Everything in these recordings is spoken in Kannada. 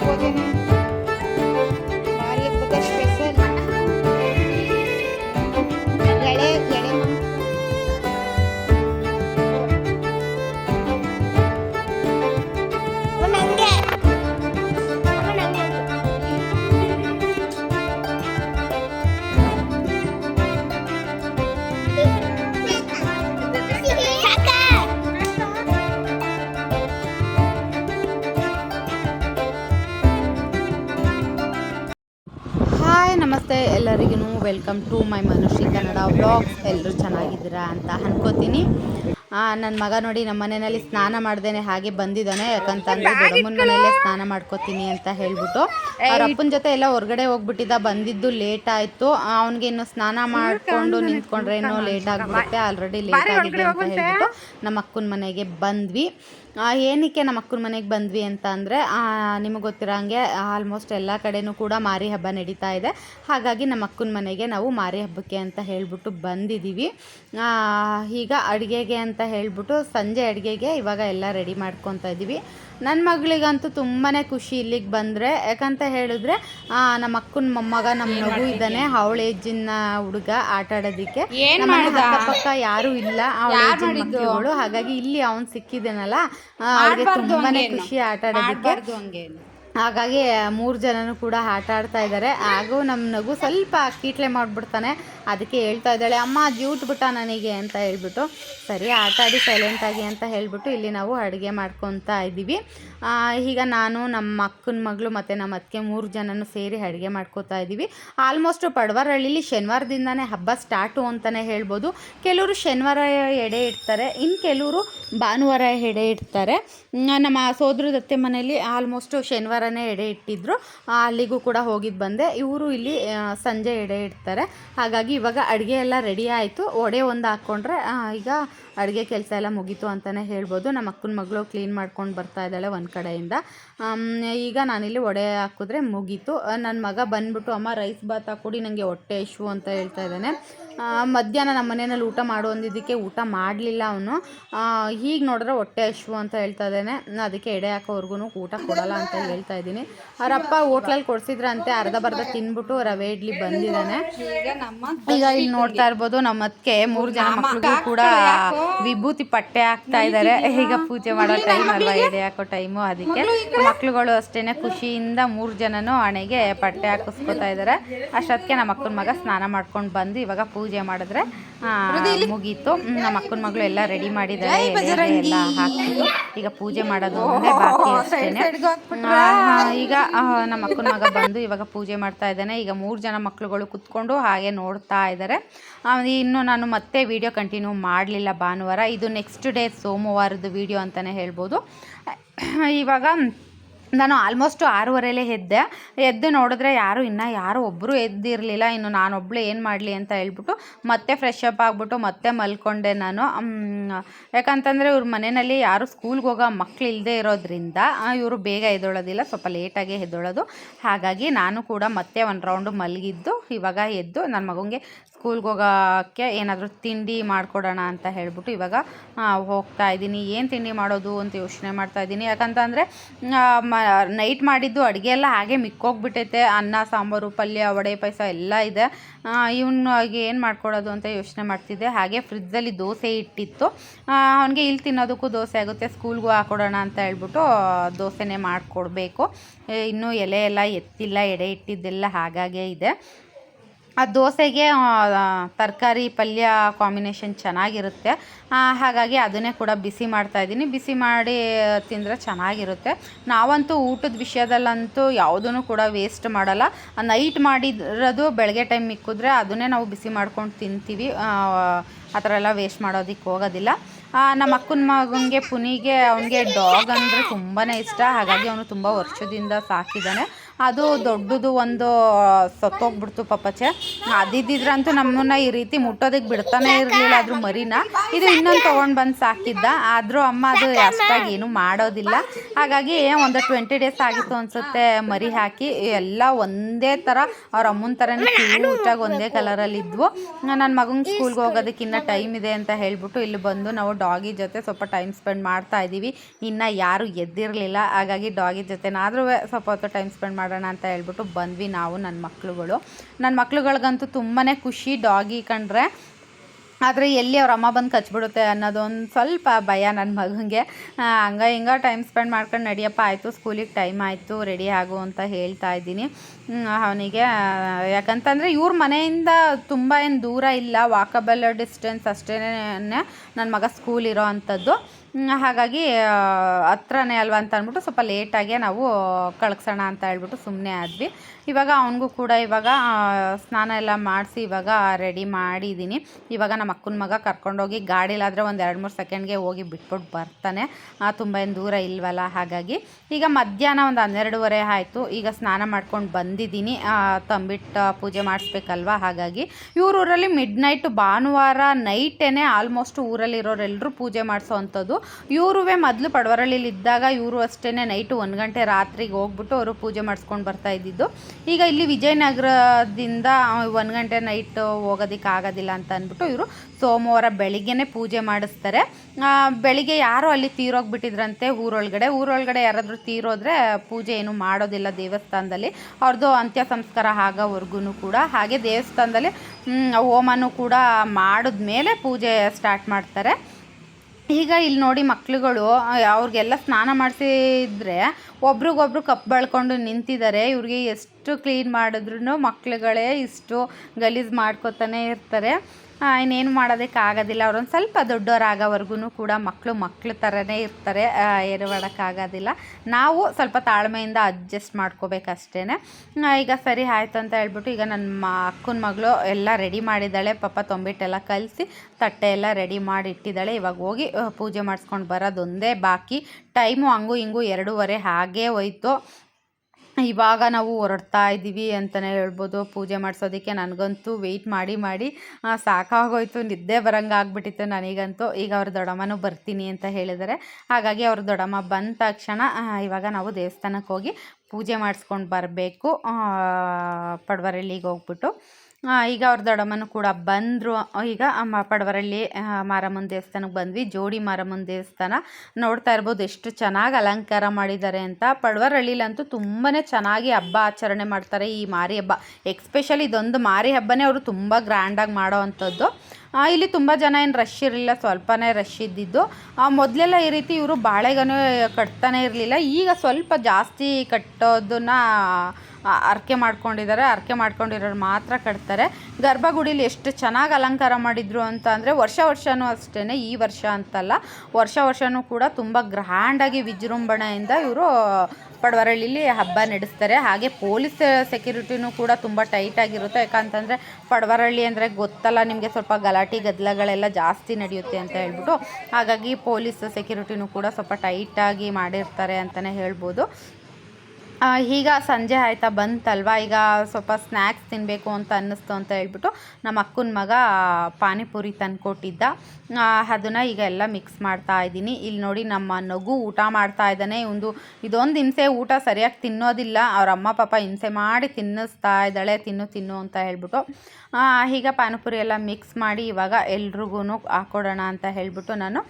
puedo ಟು ಮೈ ಮನುಷ್ಯ ಕನ್ನಡ ವ್ಲಾಗ್ಸ್ ಎಲ್ಲರೂ ಚೆನ್ನಾಗಿದ್ದೀರಾ ಅಂತ ಅನ್ಕೋತೀನಿ. ನನ್ನ ಮಗ ನೋಡಿ ನಮ್ಮ ಮನೆಯಲ್ಲಿ ಸ್ನಾನ ಮಾಡ್ದೇನೆ ಹಾಗೆ ಬಂದಿದ್ದಾನೆ. ಯಾಕಂತಂದ್ರೆ ದೊಡ್ಡಮ್ಮನ ಮನೆಯಲ್ಲೇ ಸ್ನಾನ ಮಾಡ್ಕೋತೀನಿ ಅಂತ ಹೇಳ್ಬಿಟ್ಟು. ಅವ್ರ ಅಪ್ಪನ ಜೊತೆ ಎಲ್ಲ ಹೊರಗಡೆ ಹೋಗ್ಬಿಟ್ಟಿದ್ದ ಬಂದಿದ್ದು ಲೇಟ್ ಆಯಿತು. ಅವನಿಗೆ ಇನ್ನು ಸ್ನಾನ ಮಾಡಿಕೊಂಡು ನಿಂತ್ಕೊಂಡ್ರೆ ಇನ್ನೂ ಲೇಟ್ ಆಗಿಬಿಡುತ್ತೆ. ಆಲ್ರೆಡಿ ಲೇಟ್ ಆಗಿದೆ ಅಂತ ಹೇಳ್ಬಿಟ್ಟು ನಮ್ಮ ಅಕ್ಕನ ಮನೆಗೆ ಬಂದ್ವಿ. ಏನಕ್ಕೆ ನಮ್ಮ ಅಕ್ಕನ ಮನೆಗೆ ಬಂದ್ವಿ ಅಂತ ಅಂದರೆ ನಿಮಗೆ ಗೊತ್ತಿರೋಂಗೆ ಆಲ್ಮೋಸ್ಟ್ ಎಲ್ಲ ಕಡೆನೂ ಕೂಡ ಮಾರಿ ಹಬ್ಬ ನಡೀತಾ ಇದೆ. ಹಾಗಾಗಿ ನಮ್ಮ ಅಕ್ಕನ ಮನೆಗೆ ನಾವು ಮಾರಿ ಹಬ್ಬಕ್ಕೆ ಅಂತ ಹೇಳಿಬಿಟ್ಟು ಬಂದಿದ್ದೀವಿ ಈಗ ಅಡುಗೆಗೆ ಅಂತ ಹೇಳಿಬಿಟ್ಟು ಸಂಜೆ ಅಡುಗೆಗೆ ಇವಾಗ ಎಲ್ಲ ರೆಡಿ ಮಾಡ್ಕೊತಾ ಇದ್ದೀವಿ ನನ್ನ ಮಗಳಿಗಂತೂ ತುಂಬಾ ಖುಷಿ ಇಲ್ಲಿಗೆ ಬಂದರೆ. ಯಾಕಂತ ಹೇಳಿದ್ರೆ ಆ, ನಮ್ಮ ಅಕ್ಕನ ಮೊಮ್ಮಗ ನಮ್ಮ ಮಗು ಇದ್ದಾನೆ ಅವಳ ಏಜಿನ ಹುಡುಗ ಆಟ ಆಡೋದಕ್ಕೆ. ಪಕ್ಕ ಯಾರು ಇಲ್ಲ ಅವಳು? ಹಾಗಾಗಿ ಇಲ್ಲಿ ಅವನ್ ಸಿಕ್ಕಿದ್ದಾನಲ್ಲ ಅವ್ರಿಗೆ ತುಂಬಾನೇ ಖುಷಿ ಆಟ ಆಡೋದಕ್ಕೆ. ಹಾಗಾಗಿ, ಮೂರು ಜನನೂ ಕೂಡ ಆಟ ಆಡ್ತಾ ಇದ್ದಾರೆ. ಹಾಗೂ ನಮ್ಮ ನಗು ಸ್ವಲ್ಪ ಕೀಟ್ಲೆ ಮಾಡಿಬಿಡ್ತಾನೆ. ಅದಕ್ಕೆ ಹೇಳ್ತಾ ಇದ್ದಾಳೆ, ಅಮ್ಮ ಜ್ಯೂಟ್ ಬಿಟ್ಟ ನನಗೆ, ಅಂತ ಹೇಳ್ಬಿಟ್ಟು. ಸರಿ ಆಟ ಆಡಿ ಸೈಲೆಂಟಾಗಿ ಅಂತ ಹೇಳ್ಬಿಟ್ಟು ಇಲ್ಲಿ ನಾವು ಅಡುಗೆ ಮಾಡ್ಕೊತಾ ಇದ್ದೀವಿ. ಈಗ ನಾನು ನಮ್ಮ ಅಕ್ಕನ ಮಗಳು ಮತ್ತು ನಮ್ಮ ಅತ್ತಿಗೆ ಮೂರು ಜನನು ಸೇರಿ ಅಡುಗೆ ಮಾಡ್ಕೋತಾ ಇದ್ದೀವಿ. ಆಲ್ಮೋಸ್ಟ್ ಪಡವರಹಳ್ಳಿಲಿ ಶನಿವಾರದಿಂದನೇ ಹಬ್ಬ ಸ್ಟಾರ್ಟು ಅಂತಲೇ ಹೇಳ್ಬೋದು. ಕೆಲವರು ಶನಿವಾರ ಎಡೆ ಇಡ್ತಾರೆ ಇನ್ನು ಕೆಲವರು ಭಾನುವಾರ ಎಡೆ ಇಡ್ತಾರೆ. ನಮ್ಮ ಸೋದರದತ್ತೆ ಮನೆಯಲ್ಲಿ ಆಲ್ಮೋಸ್ಟು ಶನಿವಾರನೇ ಎಡೆ ಇಟ್ಟಿದ್ರು. ಅಲ್ಲಿಗೂ ಕೂಡ ಹೋಗಿದ್ದು ಬಂದೆ. ಇವರು ಇಲ್ಲಿ ಸಂಜೆ ಎಡೆ ಇಡ್ತಾರೆ. ಹಾಗಾಗಿ ಇವಾಗ ಅಡುಗೆ ಎಲ್ಲ ರೆಡಿ ಆಯಿತು. ಒಡೆ ಒಂದು ಹಾಕ್ಕೊಂಡ್ರೆ ಈಗ ಅಡುಗೆ ಕೆಲಸ ಎಲ್ಲ ಮುಗೀತು ಅಂತಲೇ ಹೇಳ್ಬೋದು. ನಮ್ಮ ಅಕ್ಕನ ಮಗಳು ಕ್ಲೀನ್ ಮಾಡ್ಕೊಂಡು ಬರ್ತಾ ಇದ್ದಾಳೆ ಒಂದು ಕಡೆಯಿಂದ. ಈಗ ನಾನಿಲ್ಲಿ ಒಡೆ ಹಾಕಿದ್ರೆ ಮುಗೀತು. ನನ್ನ ಮಗ ಬಂದ್ಬಿಟ್ಟು, ಅಮ್ಮ ರೈಸ್ ಬಾತ್ ಹಾಕ್ಕೊಡಿ ನನಗೆ ಹೊಟ್ಟೆ ಇಶ್ಯೂ ಅಂತ ಹೇಳ್ತಾ ಇದ್ದಾನೆ. ಮಧ್ಯಾಹ್ನ ನಮ್ಮ ಮನೆಯಲ್ಲಿ ಊಟ ಮಾಡು ಅಂದಿದ್ದಕ್ಕೆ ಊಟ ಮಾಡಲಿಲ್ಲ ಅವನು. ಹೀಗೆ ನೋಡಿದ್ರೆ ಹೊಟ್ಟೆ ಹಶು ಅಂತ ಹೇಳ್ತಾ ಇದ್ದಾನೆ. ಅದಕ್ಕೆ ಎಡೆ ಹಾಕೋವರೆಗೂ ಊಟ ಕೊಡಲ್ಲ ಅಂತ ಹೇಳ್ತಾ ಇದ್ದೀನಿ. ಅವರಪ್ಪ ಹೋಟ್ಲಲ್ಲಿ ಕೊಡಿಸಿದ್ರಂತೆ ಅರ್ಧ ಬರ್ಧ ತಿನ್ಬಿಟ್ಟು ರವೆ ಇಡ್ಲಿ ಬಂದಿದ್ದಾನೆ. ಈಗ ಇಲ್ಲಿ ನೋಡ್ತಾ ಇರ್ಬೋದು ನಮ್ಮ ಅದಕ್ಕೆ ಮೂರು ಜನ ಮಕ್ಕಳು ಕೂಡ ವಿಭೂತಿ ಪಟ್ಟೆ ಹಾಕ್ತಾ ಇದ್ದಾರೆ. ಈಗ ಪೂಜೆ ಮಾಡೋ ಟೈಮ್ ಅಲ್ವಾ? ಎಡೆ ಹಾಕೋ ಟೈಮು ಅದಕ್ಕೆ. ಮಕ್ಕಳುಗಳು ಅಷ್ಟೇನೆ ಖುಷಿಯಿಂದ ಮೂರು ಜನನು ಹಣೆಗೆ ಪಟ್ಟೆ ಹಾಕಿಸ್ಕೊತಾ ಇದ್ದಾರೆ. ಅಷ್ಟೊತ್ತಿಗೆ ನಮ್ಮ ಅಕ್ಕನ ಮಗ ಸ್ನಾನ ಮಾಡ್ಕೊಂಡು ಬಂದು ಇವಾಗ ಪೂಜೆ ಮಾಡಿದ್ರೆ ಆ, ಮುಗೀತು. ನಮ್ಮ ಅಕ್ಕನ ಮಗಳು ಎಲ್ಲ ರೆಡಿ ಮಾಡಿದ್ದಾರೆ. ಎಲ್ಲ ಈಗ ಪೂಜೆ ಮಾಡೋದು ಒಂದೇ ಬಾಕಿ ಅಷ್ಟೇನೆ. ಈಗ ನಮ್ಮ ಅಕ್ಕನ ಮಗ ಬಂದು ಇವಾಗ ಪೂಜೆ ಮಾಡ್ತಾ ಇದ್ದಾನೆ. ಈಗ ಮೂರು ಜನ ಮಕ್ಕಳುಗಳು ಕುತ್ಕೊಂಡು ಹಾಗೆ ನೋಡ್ತಾ ಇದ್ದಾರೆ. ಇನ್ನು ನಾನು ಮತ್ತೆ ವಿಡಿಯೋ ಕಂಟಿನ್ಯೂ ಮಾಡಲಿಲ್ಲ ಭಾನುವಾರ. ಇದು ನೆಕ್ಸ್ಟ್ ಡೇ ಸೋಮವಾರದ ವಿಡಿಯೋ ಅಂತಲೇ ಹೇಳ್ಬೋದು. ಇವಾಗ ನಾನು ಆಲ್ಮೋಸ್ಟು ಆರೂವರೆಲೇ ಎದ್ದೆ. ಎದ್ದು ನೋಡಿದ್ರೆ ಯಾರು ಇನ್ನೂ ಯಾರು ಒಬ್ಬರು ಎದ್ದಿರಲಿಲ್ಲ. ಇನ್ನು ನಾನೊಬ್ಬಳು ಏನು ಮಾಡಲಿ ಅಂತ ಹೇಳ್ಬಿಟ್ಟು ಮತ್ತೆ ಫ್ರೆಶ್ ಅಪ್ ಆಗಿಬಿಟ್ಟು ಮತ್ತೆ ಮಲ್ಕೊಂಡೆ ನಾನು. ಯಾಕಂತಂದರೆ ಇವ್ರ ಮನೆಯಲ್ಲಿ ಯಾರು ಸ್ಕೂಲ್ಗೆ ಹೋಗೋ ಮಕ್ಳು ಇಲ್ಲದೆ ಇರೋದ್ರಿಂದ ಇವರು ಬೇಗ ಎದ್ದೊಳೋದಿಲ್ಲ. ಸ್ವಲ್ಪ ಲೇಟಾಗಿ ಎದ್ದೊಳೋದು. ಹಾಗಾಗಿ ನಾನು ಕೂಡ ಮತ್ತೆ ಒಂದು ರೌಂಡು ಮಲಗಿದ್ದು, ಇವಾಗ ಎದ್ದು ನನ್ನ ಮಗನಿಗೆ ಸ್ಕೂಲ್ಗೆ ಹೋಗೋಕ್ಕೆ ಏನಾದರೂ ತಿಂಡಿ ಮಾಡಿಕೊಡೋಣ ಅಂತ ಹೇಳ್ಬಿಟ್ಟು ಇವಾಗ ಹೋಗ್ತಾ ಇದ್ದೀನಿ. ಏನು ತಿಂಡಿ ಮಾಡೋದು ಅಂತ ಯೋಚನೆ ಮಾಡ್ತಾ ಇದ್ದೀನಿ. ಯಾಕಂತಂದರೆ ನೈಟ್ ಮಾಡಿದ್ದು ಅಡುಗೆ ಎಲ್ಲ ಹಾಗೆ ಮಿಕ್ಕೋಗ್ಬಿಟ್ಟೈತೆ. ಅನ್ನ, ಸಾಂಬಾರು, ಪಲ್ಯ, ವಡೆ, ಪಾಯಸ ಎಲ್ಲ ಇದೆ. ಇವನಿಗೆ ಏನು ಮಾಡ್ಕೊಡೋದು ಅಂತ ಯೋಚನೆ ಮಾಡ್ತಿದ್ದೆ. ಹಾಗೆ ಫ್ರಿಜ್ಜಲ್ಲಿ ದೋಸೆ ಇಟ್ಟಿತ್ತು. ಅವನಿಗೆ ಇಲ್ಲಿ ತಿನ್ನೋದಕ್ಕೂ ದೋಸೆ ಆಗುತ್ತೆ. ಸ್ಕೂಲ್ಗೂ ಹಾಕೊಡೋಣ ಅಂತ ಹೇಳ್ಬಿಟ್ಟು, ದೋಸೆನೇ ಮಾಡಿಕೊಡ್ಬೇಕು. ಇನ್ನೂ ಎಲೆ ಎಲ್ಲ ಎತ್ತಿಲ್ಲ, ಎಡೆ ಇಟ್ಟಿದ್ದೆಲ್ಲ ಹಾಗಾಗೇ ಇದೆ. ಆ ದೋಸೆಗೆ ತರಕಾರಿ ಪಲ್ಯ ಕಾಂಬಿನೇಷನ್ ಚೆನ್ನಾಗಿರುತ್ತೆ. ಹಾಗಾಗಿ ಅದನ್ನೇ ಕೂಡ ಬಿಸಿ ಮಾಡ್ತಾ ಇದ್ದೀನಿ. ಬಿಸಿ ಮಾಡಿ ತಿಂದರೆ ಚೆನ್ನಾಗಿರುತ್ತೆ. ನಾವಂತೂ ಊಟದ ವಿಷಯದಲ್ಲಂತೂ ಯಾವುದೂ ಕೂಡ ವೇಸ್ಟ್ ಮಾಡಲ್ಲ. ನೈಟ್ ಮಾಡಿರೋದು ಬೆಳಗ್ಗೆ ಟೈಮ್ ಇಕ್ಕಿದ್ರೆ ಅದನ್ನೇ ನಾವು ಬಿಸಿ ಮಾಡ್ಕೊಂಡು ತಿಂತೀವಿ. ಆ ಥರ ಎಲ್ಲ ವೇಸ್ಟ್ ಮಾಡೋದಕ್ಕೆ ಹೋಗೋದಿಲ್ಲ. ನಮ್ಮ ಅಕ್ಕನ ಮಗನಿಗೆ, ಪುನಿಗೆ, ಅವನಿಗೆ ಡಾಗ್ ಅಂದರೆ ತುಂಬಾ ಇಷ್ಟ. ಹಾಗಾಗಿ ಅವನು ತುಂಬ ವರ್ಷದಿಂದ ಸಾಕಿದ್ದಾನೆ. ಅದು ದೊಡ್ಡದು ಒಂದು ಸತ್ತೋಗ್ಬಿಡ್ತು ಪಪ್ಪಚ್ಚೆ ಅದಿದ್ದಿದ್ರಂತೂ ನಮ್ಮನ್ನ ಈ ರೀತಿ ಮುಟ್ಟೋದಕ್ಕೆ ಬಿಡ್ತಾನೆ ಇರಲಿಲ್ಲ ಅದ್ರ ಮರಿನ. ಇದು ಇನ್ನೊಂದು ತೊಗೊಂಡು ಬಂದು ಸಾಕಿದ್ದ. ಆದರೂ ಅಮ್ಮ ಅದು ಅಷ್ಟಾಗಿ ಏನು ಮಾಡೋದಿಲ್ಲ. ಹಾಗಾಗಿ ಒಂದು ಟ್ವೆಂಟಿ ಡೇಸ್ ಆಗಿತ್ತು ಅನ್ಸುತ್ತೆ ಮರಿ ಹಾಕಿ. ಎಲ್ಲ ಒಂದೇ ಥರ ಅವ್ರ ಅಮ್ಮನ ಥರನೇ ಕ್ಯೂಟಾಗಿ ಒಂದೇ ಕಲರಲ್ಲಿ ಇದ್ವು. ನನ್ನ ಮಗಂಗೆ ಸ್ಕೂಲ್ಗೆ ಹೋಗೋದಕ್ಕೆ ಇನ್ನೂ ಟೈಮ್ ಇದೆ ಅಂತ ಹೇಳ್ಬಿಟ್ಟು ಇಲ್ಲಿ ಬಂದು ನಾವು ಡಾಗಿ ಜೊತೆ ಸ್ವಲ್ಪ ಟೈಮ್ ಸ್ಪೆಂಡ್ ಮಾಡ್ತಾ ಇದ್ದೀವಿ ಇನ್ನು ಯಾರು ಎದ್ದಿರಲಿಲ್ಲ. ಹಾಗಾಗಿ ಡಾಗಿ ಜೊತೆನಾದರೂ ಸ್ವಲ್ಪ ಹೊತ್ತು ಟೈಮ್ ಸ್ಪೆಂಡ್ ಮಾಡೋಣ ಅಂತ ಹೇಳ್ಬಿಟ್ಟು ಬಂದ್ವಿ ನಾವು ನನ್ನ ಮಕ್ಳುಗಳು. ನನ್ನ ಮಕ್ಳುಗಳಿಗಂತೂ ತುಂಬಾ ಖುಷಿ ಡಾಗಿ ಕಂಡ್ರೆ. ಆದರೆ ಎಲ್ಲಿ ಅವ್ರ ಅಮ್ಮ ಬಂದು ಕಚ್ಬಿಡುತ್ತೆ ಅನ್ನೋದೊಂದು ಸ್ವಲ್ಪ ಭಯ ನನ್ನ ಮಗನಿಗೆ ಹಂಗ ಹಿಂಗ ಟೈಮ್ ಸ್ಪೆಂಡ್ ಮಾಡ್ಕೊಂಡು ನಡಿಯಪ್ಪ, ಆಯಿತು, ಸ್ಕೂಲಿಗೆ ಟೈಮ್ ಆಯಿತು ರೆಡಿ ಆಗು ಅಂತ ಹೇಳ್ತಾ ಇದ್ದೀನಿ. ಅವನಿಗೆ ಯಾಕಂತಂದರೆ ಇವ್ರ ಮನೆಯಿಂದ ತುಂಬ ಏನು ದೂರ ಇಲ್ಲ ವಾಕಬಲ್ ಡಿಸ್ಟೆನ್ಸ್ ಅಷ್ಟೇ ನನ್ನ ಮಗ ಸ್ಕೂಲ್ ಇರೋ ಅಂಥದ್ದು ಹಾಗಾಗಿ ಹತ್ರನೇ ಅಲ್ವಾ ಅಂತ ಅಂದ್ಬಿಟ್ಟು ಸ್ವಲ್ಪ ಲೇಟಾಗೆ ನಾವು ಕಳ್ಸೋಣ ಅಂತ ಹೇಳ್ಬಿಟ್ಟು ಸುಮ್ಮನೆ ಆದ್ವಿ. ಇವಾಗ ಅವನಿಗೂ ಕೂಡ ಇವಾಗ ಸ್ನಾನ ಎಲ್ಲ ಮಾಡಿಸಿ ಇವಾಗ ರೆಡಿ ಮಾಡಿದ್ದೀನಿ ಇವಾಗ ನಮ್ಮ ಅಕ್ಕನ ಮಗ ಕರ್ಕೊಂಡೋಗಿ ಗಾಡೀಲಾದರೆ ಒಂದು ಎರಡು ಮೂರು ಸೆಕೆಂಡ್ಗೆ ಹೋಗಿ ಬಿಟ್ಬಿಟ್ಟು ಬರ್ತಾನೆ. ತುಂಬ ಏನು ದೂರ ಇಲ್ವಲ್ಲ, ಹಾಗಾಗಿ. ಈಗ ಮಧ್ಯಾಹ್ನ ಒಂದು ಹನ್ನೆರಡುವರೆ ಆಯಿತು. ಈಗ ಸ್ನಾನ ಮಾಡ್ಕೊಂಡು ಬಂದಿದ್ದೀನಿ ತಂಬಿಟ್ಟು ಪೂಜೆ ಮಾಡಿಸ್ಬೇಕಲ್ವ, ಹಾಗಾಗಿ. ಇವ್ರ ಊರಲ್ಲಿ ಮಿಡ್ ನೈಟ್ ಭಾನುವಾರ ನೈಟೇ ಆಲ್ಮೋಸ್ಟ್ ಊರಲ್ಲಿರೋರೆಲ್ಲರೂ ಪೂಜೆ ಮಾಡಿಸೋ ಅಂಥದ್ದು. ಇವರುವೆ ಮೊದಲು ಪಡವರಳ್ಳಿಲಿ ಇದ್ದಾಗ ಇವರು ಅಷ್ಟೇ ನೈಟು ಒಂದು ಗಂಟೆ ರಾತ್ರಿಗೆ ಹೋಗ್ಬಿಟ್ಟು ಅವರು ಪೂಜೆ ಮಾಡಿಸ್ಕೊಂಡು ಬರ್ತಾ ಇದ್ದಿದ್ದು. ಈಗ ಇಲ್ಲಿ ವಿಜಯನಗರದಿಂದ ಒಂದು ಗಂಟೆ ನೈಟ್ ಹೋಗೋದಕ್ಕೆ ಆಗೋದಿಲ್ಲ ಅಂತ ಅಂದ್ಬಿಟ್ಟು ಇವರು ಸೋಮವಾರ ಬೆಳಿಗ್ಗೆನೇ ಪೂಜೆ ಮಾಡಿಸ್ತಾರೆ. ಬೆಳಿಗ್ಗೆ ಯಾರೋ ಅಲ್ಲಿ ತೀರೋಗ್ಬಿಟ್ಟಿದ್ರಂತೆ ಊರೊಳಗಡೆ. ಊರೊಳಗಡೆ ಯಾರಾದರೂ ತೀರೋದ್ರೆ ಪೂಜೆ ಏನು ಮಾಡೋದಿಲ್ಲ ದೇವಸ್ಥಾನದಲ್ಲಿ. ಅವ್ರದ್ದು ಅಂತ್ಯ ಸಂಸ್ಕಾರ ಆಗೋವರೆಗೂ ಕೂಡ. ಹಾಗೆ ದೇವಸ್ಥಾನದಲ್ಲಿ ಹೋಮನೂ ಕೂಡ ಮಾಡಿದ್ಮೇಲೆ ಪೂಜೆ ಸ್ಟಾರ್ಟ್ ಮಾಡ್ತಾರೆ. ಈಗ ಇಲ್ಲಿ ನೋಡಿ ಮಕ್ಳುಗಳು ಅವ್ರಿಗೆಲ್ಲ ಸ್ನಾನ ಮಾಡಿಸಿದ್ರೆ ಒಬ್ರಿಗೊಬ್ರು ಕಪ್ ಬಳ್ಕೊಂಡು ನಿಂತಿದ್ದಾರೆ ಇವ್ರಿಗೆ ಎಷ್ಟು ಕ್ಲೀನ್ ಮಾಡಿದ್ರು ಮಕ್ಳುಗಳೇ ಇಷ್ಟು ಗಲೀಜು ಮಾಡ್ಕೊತಾನೆ ಇರ್ತಾರೆ. ಇನ್ನೇನು ಮಾಡೋದಕ್ಕೆ ಆಗೋದಿಲ್ಲ. ಅವ್ರೊಂದು ಸ್ವಲ್ಪ ದೊಡ್ಡವರಾಗೋವರೆಗೂ ಕೂಡ ಮಕ್ಕಳು ಮಕ್ಕಳು ಥರನೇ ಇರ್ತಾರೆ. ಏನು ಮಾಡೋಕ್ಕಾಗೋದಿಲ್ಲ ನಾವು ಸ್ವಲ್ಪ ತಾಳ್ಮೆಯಿಂದ ಅಡ್ಜಸ್ಟ್ ಮಾಡ್ಕೋಬೇಕಷ್ಟೇ ಈಗ ಸರಿ ಆಯಿತು ಅಂತ ಹೇಳ್ಬಿಟ್ಟು ಈಗ ನನ್ನ ಮ, ಅಕ್ಕನ ಮಗಳು ಎಲ್ಲ ರೆಡಿ ಮಾಡಿದ್ದಾಳೆ. ಪಾಪ ತೊಂಬಿಟ್ಟೆಲ್ಲ ಕಲಸಿ ತಟ್ಟೆ ಎಲ್ಲ ರೆಡಿ ಮಾಡಿ ಇಟ್ಟಿದ್ದಾಳೆ ಇವಾಗ ಹೋಗಿ ಪೂಜೆ ಮಾಡಿಸ್ಕೊಂಡು ಬರೋದೊಂದೇ ಬಾಕಿ. ಟೈಮು ಹಂಗೂ ಹಿಂಗೂ ಎರಡೂವರೆ ಹಾಗೇ ಹೋಯ್ತು. ಇವಾಗ ನಾವು ಹೊರಡ್ತಾ ಇದ್ದೀವಿ ಅಂತಲೇ ಹೇಳ್ಬೋದು. ಪೂಜೆ ಮಾಡಿಸೋದಕ್ಕೆ ನನಗಂತೂ ವೆಯ್ಟ್ ಮಾಡಿ ಮಾಡಿ ಸಾಕಾಗೋಯ್ತು. ನಿದ್ದೆ ಬರಂಗೆ ಆಗ್ಬಿಟ್ಟಿತ್ತು ನನಗಂತೂ. ಈಗ ಅವ್ರ ದೊಡ್ಡಮ್ಮನೂ ಬರ್ತೀನಿ ಅಂತ ಹೇಳಿದ್ದಾರೆ. ಹಾಗಾಗಿ ಅವ್ರ ದೊಡ್ಡಮ್ಮ ಬಂದ ತಕ್ಷಣ ಇವಾಗ ನಾವು ದೇವಸ್ಥಾನಕ್ಕೆ ಹೋಗಿ ಪೂಜೆ ಮಾಡಿಸ್ಕೊಂಡು ಬರಬೇಕು. ಪಡ್ವರಳ್ಳಿಗೆ ಹೋಗ್ಬಿಟ್ಟು. ಈಗ ಅವ್ರ ದೊಡ್ಡಮ್ಮನೂ ಕೂಡ ಬಂದರು. ಈಗ ಪಡವರಳ್ಳಿ ಮಾರಮ್ಮನ ದೇವಸ್ಥಾನಕ್ಕೆ ಬಂದ್ವಿ. ಜೋಡಿ ಮಾರಮ್ಮನ ದೇವಸ್ಥಾನ. ನೋಡ್ತಾ ಇರ್ಬೋದು ಎಷ್ಟು ಚೆನ್ನಾಗಿ ಅಲಂಕಾರ ಮಾಡಿದ್ದಾರೆ ಅಂತ. ಪಡವರಳ್ಳಿಲಂತೂ ತುಂಬಾ ಚೆನ್ನಾಗಿ ಹಬ್ಬ ಆಚರಣೆ ಮಾಡ್ತಾರೆ ಈ ಮಾರಿ ಹಬ್ಬ. ಎಕ್ಸ್ಪೆಷಲಿ ಇದೊಂದು ಮಾರಿ ಹಬ್ಬನೇ ಅವರು ತುಂಬ ಗ್ರ್ಯಾಂಡಾಗಿ ಮಾಡೋ ಅಂಥದ್ದು. ಇಲ್ಲಿ ತುಂಬ ಜನ ಏನು ರಶ್ ಇರಲಿಲ್ಲ, ಸ್ವಲ್ಪನೇ ರಶ್ ಇದ್ದಿದ್ದು. ಮೊದಲೆಲ್ಲ ಈ ರೀತಿ ಇವರು ಬಾಳೆಗೊನೆ ಕಟ್ತಾನೆ ಇರಲಿಲ್ಲ. ಈಗ ಸ್ವಲ್ಪ ಜಾಸ್ತಿ ಕಟ್ಟೋದನ್ನ ಅರ್ಕೆ ಮಾಡ್ಕೊಂಡಿದ್ದಾರೆ. ಅರ್ಕೆ ಮಾಡ್ಕೊಂಡಿರೋರು ಮಾತ್ರ ಕಟ್ತಾರೆ. ಗರ್ಭಗುಡಿಲಿ ಎಷ್ಟು ಚೆನ್ನಾಗಿ ಅಲಂಕಾರ ಮಾಡಿದ್ರು ಅಂತ ಅಂದರೆ ವರ್ಷ ವರ್ಷವೂ ಅಷ್ಟೇ ಈ ವರ್ಷ ಅಂತಲ್ಲ. ವರ್ಷ ವರ್ಷವೂ ಕೂಡ ತುಂಬ ಗ್ರ್ಯಾಂಡಾಗಿ ವಿಜೃಂಭಣೆಯಿಂದ ಇವರು ಪಡವರಳ್ಳಿಲಿ ಹಬ್ಬ ನಡೆಸ್ತಾರೆ. ಹಾಗೆ ಪೊಲೀಸ್ ಸೆಕ್ಯೂರಿಟಿನೂ ಕೂಡ ತುಂಬ ಟೈಟಾಗಿರುತ್ತೆ ಯಾಕಂತಂದರೆ ಪಡವರಳ್ಳಿ ಅಂದರೆ ಗೊತ್ತಲ್ಲ, ನಿಮಗೆ ಸ್ವಲ್ಪ ಗಲಾಟೆ ಗದ್ದಲಗಳೆಲ್ಲ ಜಾಸ್ತಿ ನಡೆಯುತ್ತೆ ಅಂತ ಹೇಳ್ಬಿಟ್ಟು. ಹಾಗಾಗಿ ಪೊಲೀಸ್ ಸೆಕ್ಯೂರಿಟಿನೂ ಕೂಡ ಸ್ವಲ್ಪ ಟೈಟಾಗಿ ಮಾಡಿರ್ತಾರೆ ಅಂತಲೇ ಹೇಳ್ಬೋದು. ಈಗ ಸಂಜೆ ಆಯ್ತಾ ಬಂತಲ್ವಾ? ಈಗ ಸ್ವಲ್ಪ ಸ್ನ್ಯಾಕ್ಸ್ ತಿನ್ನಬೇಕು ಅಂತ ಅನ್ನಿಸ್ತು ಅಂತ ಹೇಳ್ಬಿಟ್ಟು ನಮ್ಮ ಅಕ್ಕನ ಮಗ ಪಾನಿಪುರಿ ತಂದುಕೊಟ್ಟಿದ್ದ. ಅದನ್ನು ಈಗ ಎಲ್ಲ ಮಿಕ್ಸ್ ಮಾಡ್ತಾ ಇದ್ದೀನಿ. ಇಲ್ಲಿ ನೋಡಿ ನಮ್ಮ ನಗು ಊಟ ಮಾಡ್ತಾ ಇದ್ದಾನೆ. ಒಂದು ಇದೊಂದು ಹಿಂಸೆ, ಊಟ ಸರಿಯಾಗಿ ತಿನ್ನೋದಿಲ್ಲ. ಅವ್ರ ಅಮ್ಮ ಪಾಪ ಹಿಂಸೆ ಮಾಡಿ ತಿನ್ನಿಸ್ತಾ ಇದ್ದಾಳೆ. ತಿನ್ನು ತಿನ್ನು ಅಂತ ಹೇಳ್ಬಿಟ್ಟು. ಈಗ ಪಾನಿಪುರಿ ಎಲ್ಲ ಮಿಕ್ಸ್ ಮಾಡಿ ಇವಾಗ ಎಲ್ರಿಗೂ ಹಾಕ್ಕೊಡೋಣ ಅಂತ ಹೇಳ್ಬಿಟ್ಟು ನಾನು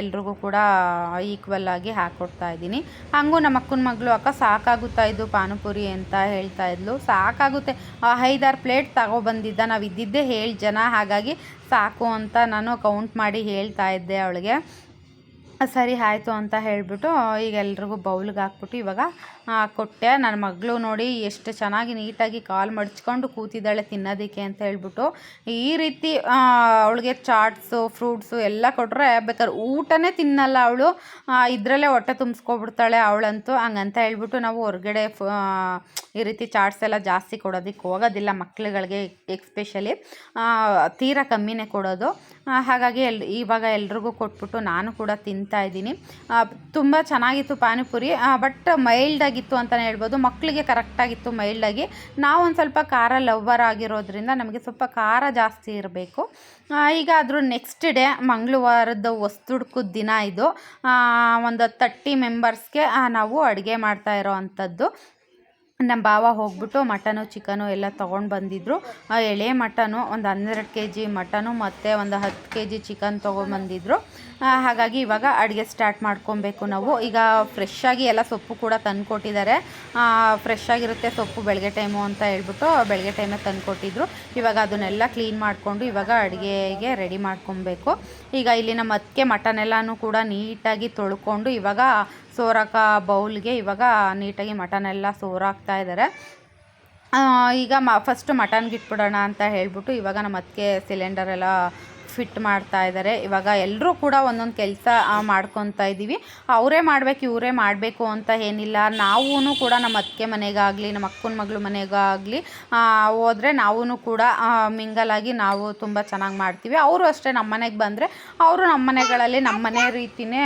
ಎಲ್ರಿಗೂ ಕೂಡ ಈಕ್ವಲ್ ಆಗಿ ಹಾಕ್ಕೊಡ್ತಾ ಇದ್ದೀನಿ. ಹಂಗೂ ನಮ್ಮ ಅಕ್ಕನ ಮಗಳು ಅಕ್ಕ ಸಾಕಾಗುತ್ತಾ ಇದ್ದು ಪಾನಿಪುರಿ ಅಂತ ಹೇಳ್ತಾ ಇದ್ಲು. ಸಾಕಾಗುತ್ತೆ. ಐದಾರು ಪ್ಲೇಟ್ ತಗೊಬಂದಿದ್ದ ನಾವು ಇದ್ದಿದ್ದೇ ಏಳು ಜನ. ಹಾಗಾಗಿ ಸಾಕು ಅಂತ ನಾನು ಕೌಂಟ್ ಮಾಡಿ ಹೇಳ್ತಾ ಇದ್ದೆ ಅವಳಿಗೆ. ಸರಿ ಆಯಿತು ಅಂತ ಹೇಳಿಬಿಟ್ಟು ಈಗ ಎಲ್ರಿಗೂ ಬೌಲ್ಗೆ ಹಾಕ್ಬಿಟ್ಟು ಇವಾಗ ಕೊಟ್ಟೆ. ನನ್ನ ಮಗಳು ನೋಡಿ ಎಷ್ಟು ಚೆನ್ನಾಗಿ ನೀಟಾಗಿ ಕಾಲು ಮಡ್ಚ್ಕೊಂಡು ಕೂತಿದ್ದಾಳೆ ತಿನ್ನೋದಕ್ಕೆ ಅಂತ ಹೇಳ್ಬಿಟ್ಟು, ಈ ರೀತಿ ಅವಳಿಗೆ ಚಾಟ್ಸು, ಫ್ರೂಟ್ಸು ಎಲ್ಲ ಕೊಟ್ಟರೆ ಬೇಕಾದ್ರೆ ಊಟನೇ ತಿನ್ನಲ್ಲ ಅವಳು. ಇದರಲ್ಲೇ ಹೊಟ್ಟೆ ತುಂಬಿಸ್ಕೊಬಿಡ್ತಾಳೆ ಅವಳಂತೂ. ಹಂಗಂತ ಹೇಳ್ಬಿಟ್ಟು ನಾವು ಹೊರಗಡೆ ಈ ರೀತಿ ಚಾಟ್ಸ್ ಎಲ್ಲ ಜಾಸ್ತಿ ಕೊಡೋದಕ್ಕೆ ಹೋಗೋದಿಲ್ಲ ಮಕ್ಳುಗಳಿಗೆ, ಎಕ್ಸ್ಪೆಷಲಿ. ತೀರಾ ಕಮ್ಮಿನೇ ಕೊಡೋದು. ಹಾಗಾಗಿ ಎಲ್, ಇವಾಗ ಎಲ್ರಿಗೂ ಕೊಟ್ಬಿಟ್ಟು ನಾನು ಕೂಡ ತಿಂತೀನಿ. ತಿಂತಾ ಇದ್ದೀನಿ. ತುಂಬ ಚೆನ್ನಾಗಿತ್ತು ಪಾನಿಪುರಿ. ಬಟ್ ಮೈಲ್ಡಾಗಿತ್ತು ಅಂತಲೇ ಹೇಳ್ಬೋದು. ಮಕ್ಕಳಿಗೆ ಕರೆಕ್ಟಾಗಿತ್ತು ಮೈಲ್ಡಾಗಿ ನಾವು ಒಂದು ಸ್ವಲ್ಪ ಖಾರ ಲವ್ವರ್ ಆಗಿರೋದ್ರಿಂದ ನಮಗೆ ಸ್ವಲ್ಪ ಖಾರ ಜಾಸ್ತಿ ಇರಬೇಕು. ಈಗ ಅದ್ರ ನೆಕ್ಸ್ಟ್ ಡೇ ಮಂಗಳವಾರದ ಹೊಸ್ದುಡ್ಕದ ದಿನ ಇದು. ಒಂದು ತರ್ಟಿ ಮೆಂಬರ್ಸ್ಗೆ ನಾವು ಅಡುಗೆ ಮಾಡ್ತಾ ಇರೋ ಅಂಥದ್ದು. ನಮ್ಮ ಭಾವ ಹೋಗ್ಬಿಟ್ಟು ಮಟನು, ಚಿಕನು ಎಲ್ಲ ತೊಗೊಂಡು ಬಂದಿದ್ದರು ಆ ಎಳೆ ಮಟನು ಒಂದು ಹನ್ನೆರಡು ಕೆ ಜಿ ಮಟನು ಮತ್ತು ಒಂದು ಹತ್ತು ಕೆ ಜಿ ಚಿಕನ್ ತೊಗೊಂಬಂದಿದ್ರು ಹಾಗಾಗಿ ಇವಾಗ ಅಡುಗೆ ಸ್ಟಾರ್ಟ್ ಮಾಡ್ಕೊಬೇಕು ನಾವು. ಈಗ ಫ್ರೆಶ್ಶಾಗಿ ಎಲ್ಲ ಸೊಪ್ಪು ಕೂಡ ತಂದು ಕೊಟ್ಟಿದ್ದಾರೆ. ಫ್ರೆಶ್ ಆಗಿರುತ್ತೆ ಸೊಪ್ಪು ಬೆಳಗ್ಗೆ ಟೈಮು ಅಂತ ಹೇಳ್ಬಿಟ್ಟು ಬೆಳಗ್ಗೆ ಟೈಮೇ ತಂದು ಕೊಟ್ಟಿದ್ರು. ಇವಾಗ ಅದನ್ನೆಲ್ಲ ಕ್ಲೀನ್ ಮಾಡಿಕೊಂಡು ಇವಾಗ ಅಡುಗೆಗೆ ರೆಡಿ ಮಾಡ್ಕೊಬೇಕು. ಈಗ ಇಲ್ಲಿ ನಮ್ಮ ಅತ್ತಿಗೆ ಮಟನ್ ಎಲ್ಲನೂ ಕೂಡ ನೀಟಾಗಿ ತೊಳ್ಕೊಂಡು ಇವಾಗ ಸೋರಾಕ ಬೌಲ್ಗೆ ಇವಾಗ ನೀಟಾಗಿ ಮಟನ್ ಎಲ್ಲ ಸೋರಾಕ್ತಾ ಇದ್ದಾರೆ ಈಗ ಮ ಫಸ್ಟು ಮಟನ್ಗೆ ಇಟ್ಬಿಡೋಣ ಅಂತ ಹೇಳ್ಬಿಟ್ಟು ಇವಾಗ ನಮ್ಮ ಅತ್ತಿಗೆ ಸಿಲಿಂಡರ್ ಎಲ್ಲ ಫಿಟ್ ಮಾಡ್ತಾ ಇದ್ದಾರೆ ಇವಾಗ ಎಲ್ಲರೂ ಕೂಡ ಒಂದೊಂದು ಕೆಲಸ ಮಾಡ್ಕೊತಾ ಇದ್ದೀವಿ. ಅವರೇ ಮಾಡಬೇಕು, ಇವರೇ ಮಾಡಬೇಕು ಅಂತ ಏನಿಲ್ಲ. ನಾವೂ ಕೂಡ ನಮ್ಮ ಅತ್ತಿಗೆ ಮನೆಗಾಗಲಿ, ನಮ್ಮ ಅಕ್ಕನ ಮಗಳು ಮನೆಗಾಗಲಿ ಹೋದರೆ ನಾವೂ ಕೂಡ ಮಿಂಗಲಾಗಿ ನಾವು ತುಂಬ ಚೆನ್ನಾಗಿ ಮಾಡ್ತೀವಿ. ಅವರು ಅಷ್ಟೇ ನಮ್ಮ ಮನೆಗೆ ಬಂದರೆ ಅವರು ನಮ್ಮ ಮನೆಗಳಲ್ಲಿ ನಮ್ಮ ಮನೆ ರೀತಿಯೇ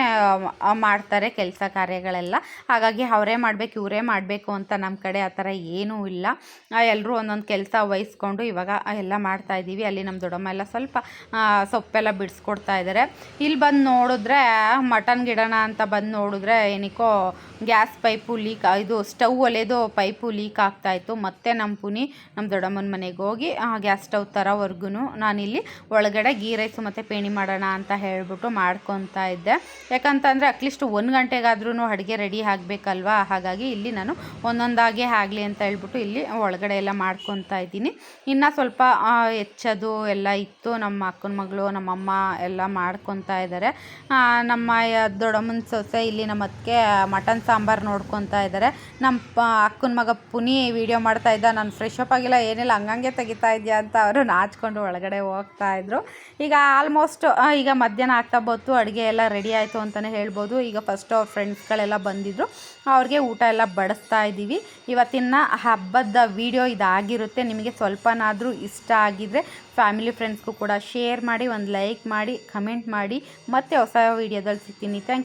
ಮಾಡ್ತಾರೆ ಕೆಲಸ ಕಾರ್ಯಗಳೆಲ್ಲ. ಹಾಗಾಗಿ ಅವರೇ ಮಾಡಬೇಕು, ಇವರೇ ಮಾಡಬೇಕು ಅಂತ ನಮ್ಮ ಕಡೆ ಆ ಥರ ಏನೂ ಇಲ್ಲ. ಎಲ್ಲರೂ ಒಂದೊಂದು ಕೆಲಸ ವಹಿಸ್ಕೊಂಡು ಇವಾಗ ಎಲ್ಲ ಮಾಡ್ತಾ ಇದ್ದೀವಿ. ಅಲ್ಲಿ ನಮ್ಮ ದೊಡ್ಡಮ್ಮ ಎಲ್ಲ ಸ್ವಲ್ಪ ಸೊಪ್ಪೆಲ್ಲ ಬಿಡಿಸ್ಕೊಡ್ತಾ ಇದ್ದಾರೆ ಇಲ್ಲಿ ಬಂದು ನೋಡಿದ್ರೆ, ಮಟನ್ ಗಿಡನ ಅಂತ ಬಂದು ನೋಡಿದ್ರೆ ಏನಕ್ಕೋ ಗ್ಯಾಸ್ ಪೈಪು ಲೀಕ್, ಇದು ಸ್ಟವ್ ಒಲೆದು ಪೈಪು ಲೀಕ್ ಆಗ್ತಾಯಿತ್ತು ಮತ್ತೆ ನಮ್ಮ ಪುನಿ ನಮ್ಮ ದೊಡ್ಡಮ್ಮನ ಮನೆಗೆ ಹೋಗಿ ಗ್ಯಾಸ್ ಸ್ಟವ್ ಥರವರೆಗೂ ನಾನಿಲ್ಲಿ ಒಳಗಡೆ ಗೀ ರೈಸು ಮತ್ತು ಪೇಣಿ ಮಾಡೋಣ ಅಂತ ಹೇಳಿಬಿಟ್ಟು ಮಾಡ್ಕೊತಾ ಇದ್ದೆ. ಯಾಕಂತಂದರೆ ಅಟ್ಲೀಸ್ಟ್ ಒಂದು ಗಂಟೆಗಾದ್ರೂ ಅಡುಗೆ ರೆಡಿ ಆಗಬೇಕಲ್ವಾ? ಹಾಗಾಗಿ ಇಲ್ಲಿ ನಾನು ಒಂದೊಂದಾಗೆ ಆಗಲಿ ಅಂತ ಹೇಳ್ಬಿಟ್ಟು ಇಲ್ಲಿ ಒಳಗಡೆ ಎಲ್ಲ ಮಾಡ್ಕೊತಾ ಇದ್ದೀನಿ. ಇನ್ನು ಸ್ವಲ್ಪ ಹೆಚ್ಚೋದು ಎಲ್ಲ ಇತ್ತು ನಮ್ಮ ಅಕ್ಕನ ಮಗಳು, ನಮ್ಮಮ್ಮ ಎಲ್ಲ ಮಾಡ್ಕೊತಾ ಇದ್ದಾರೆ ನಮ್ಮ ದೊಡ್ಡಮ್ಮನ ಸೊಸೆ ಇಲ್ಲಿ ನಮ್ಮ ಅತ್ತಿಗೆ ಮಟನ್ ಸಾಂಬಾರು ನೋಡ್ಕೊತಾ ಇದ್ದಾರೆ ನಮ್ಮ ಪ, ಅಕ್ಕನ ಮಗ ಪುನಿ ವಿಡಿಯೋ ಮಾಡ್ತಾ ಇದ್ದ. ನಾನು ಫ್ರೆಶ್ ಅಪ್ ಆಗಿಲ್ಲ, ಏನಿಲ್ಲ, ಹಂಗಂಗೆ ತೆಗಿತಾ ಇದೆಯಾ ಅಂತ ಅವರು ನಾಚ್ಕೊಂಡು ಒಳಗಡೆ ಹೋಗ್ತಾ ಇದ್ರು. ಈಗ ಆಲ್ಮೋಸ್ಟ್ ಈಗ ಮಧ್ಯಾಹ್ನ ಆಗ್ತಾ ಬಂತು, ಅಡುಗೆ ಎಲ್ಲ ರೆಡಿ ಆಯಿತು ಅಂತಲೇ ಹೇಳ್ಬೋದು. ಈಗ ಫಸ್ಟ್ ಅವ್ರ ಫ್ರೆಂಡ್ಸ್ಗಳೆಲ್ಲ ಬಂದಿದ್ದರು ಅವ್ರಿಗೆ ಊಟ ಎಲ್ಲ ಬಡಿಸ್ತಾ ಇದ್ದೀವಿ. ಇವತ್ತಿನ ಹಬ್ಬದ ವಿಡಿಯೋ ಇದಾಗಿರುತ್ತೆ. ನಿಮಗೆ ಸ್ವಲ್ಪನಾದರೂ ಇಷ್ಟ ಆಗಿದ್ರೆ ಫ್ಯಾಮಿಲಿ ಫ್ರೆಂಡ್ಸ್ಗೂ ಕೂಡ ಶೇರ್ ಮಾಡಿ, ಒಂದು ಲೈಕ್ ಮಾಡಿ, ಕಮೆಂಟ್ ಮಾಡಿ. ಮತ್ತೆ ಹೊಸ ವೀಡಿಯೋದಲ್ಲಿ ಸಿಗ್ತೀನಿ. ಥ್ಯಾಂಕ್